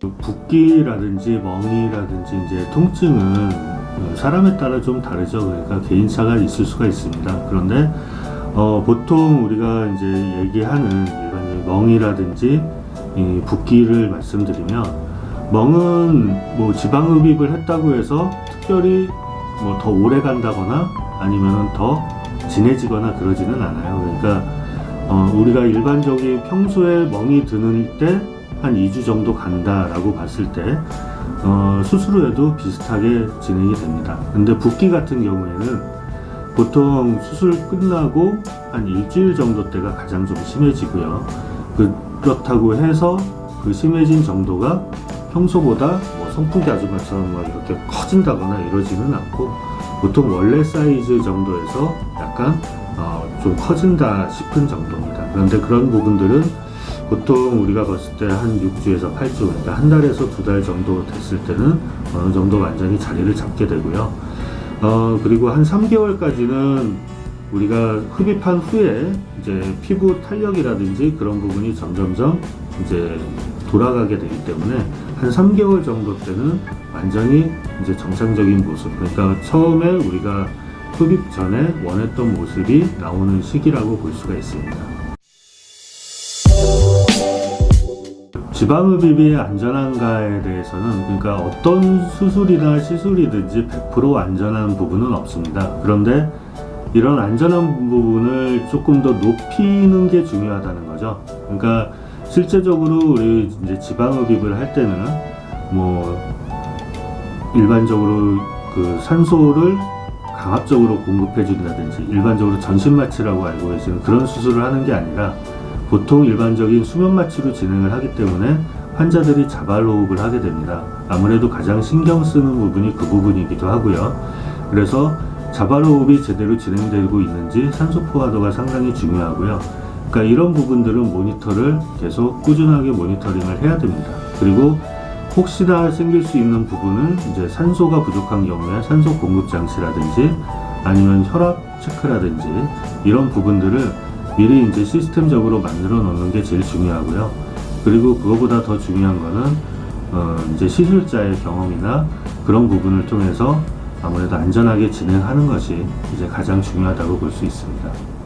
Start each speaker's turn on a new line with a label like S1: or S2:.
S1: 붓기라든지 멍이라든지 이제 통증은 어, 사람에 따라 좀 다르죠. 그러니까 개인차가 있을 수가 있습니다. 그런데 어, 보통 우리가 이제 얘기하는 일반 멍이라든지 이 붓기를 말씀드리면 멍은 뭐 지방 흡입을 했다고 해서 특별히 뭐 더 오래 간다거나 아니면 더 진해지거나 그러지는 않아요. 그러니까 어, 우리가 일반적인 평소에 멍이 드는 때 한 2주 정도 간다라고 봤을 때 어, 수술 후에도 비슷하게 진행이 됩니다. 근데 붓기 같은 경우에는 보통 수술 끝나고 한 일주일 정도 때가 가장 좀 심해지고요. 그, 그렇다고 해서 그 심해진 정도가 평소보다 뭐 선풍기 아줌마처럼 막 이렇게 커진다거나 이러지는 않고 보통 원래 사이즈 정도에서 약간 어, 좀 커진다 싶은 정도입니다. 그런데 그런 부분들은 보통 우리가 봤을 때 한 6주에서 8주, 그러니까 한 달에서 두 달 정도 됐을 때는 어느 정도 완전히 자리를 잡게 되고요. 어, 그리고 한 3개월까지는 우리가 흡입한 후에 이제 피부 탄력이라든지 그런 부분이 점점점 이제 돌아가게 되기 때문에 한 3개월 정도 때는 완전히 이제 정상적인 모습. 그러니까 처음에 우리가 흡입 전에 원했던 모습이 나오는 시기라고 볼 수가 있습니다. 지방흡입이 안전한가에 대해서는 그러니까 어떤 수술이나 시술이든지 100% 안전한 부분은 없습니다. 그런데 이런 안전한 부분을 조금 더 높이는 게 중요하다는 거죠. 그러니까 실제적으로 우리 이제 지방흡입을 할 때는 뭐 일반적으로 그 산소를 강압적으로 공급해 준다든지 일반적으로 전신 마취라고 알고 계시는 그런 수술을 하는 게 아니라 보통 일반적인 수면 마취로 진행을 하기 때문에 환자들이 자발 호흡을 하게 됩니다. 아무래도 가장 신경 쓰는 부분이 그 부분이기도 하고요. 그래서 자발 호흡이 제대로 진행되고 있는지 산소 포화도가 상당히 중요하고요. 그러니까 이런 부분들은 모니터를 계속 꾸준하게 모니터링을 해야 됩니다. 그리고 혹시나 생길 수 있는 부분은 이제 산소가 부족한 경우에 산소 공급 장치라든지 아니면 혈압 체크라든지 이런 부분들을 미리 이제 시스템적으로 만들어 놓는 게 제일 중요하고요. 그리고 그거보다 더 중요한 거는 어 이제 시술자의 경험이나 그런 부분을 통해서 아무래도 안전하게 진행하는 것이 이제 가장 중요하다고 볼 수 있습니다.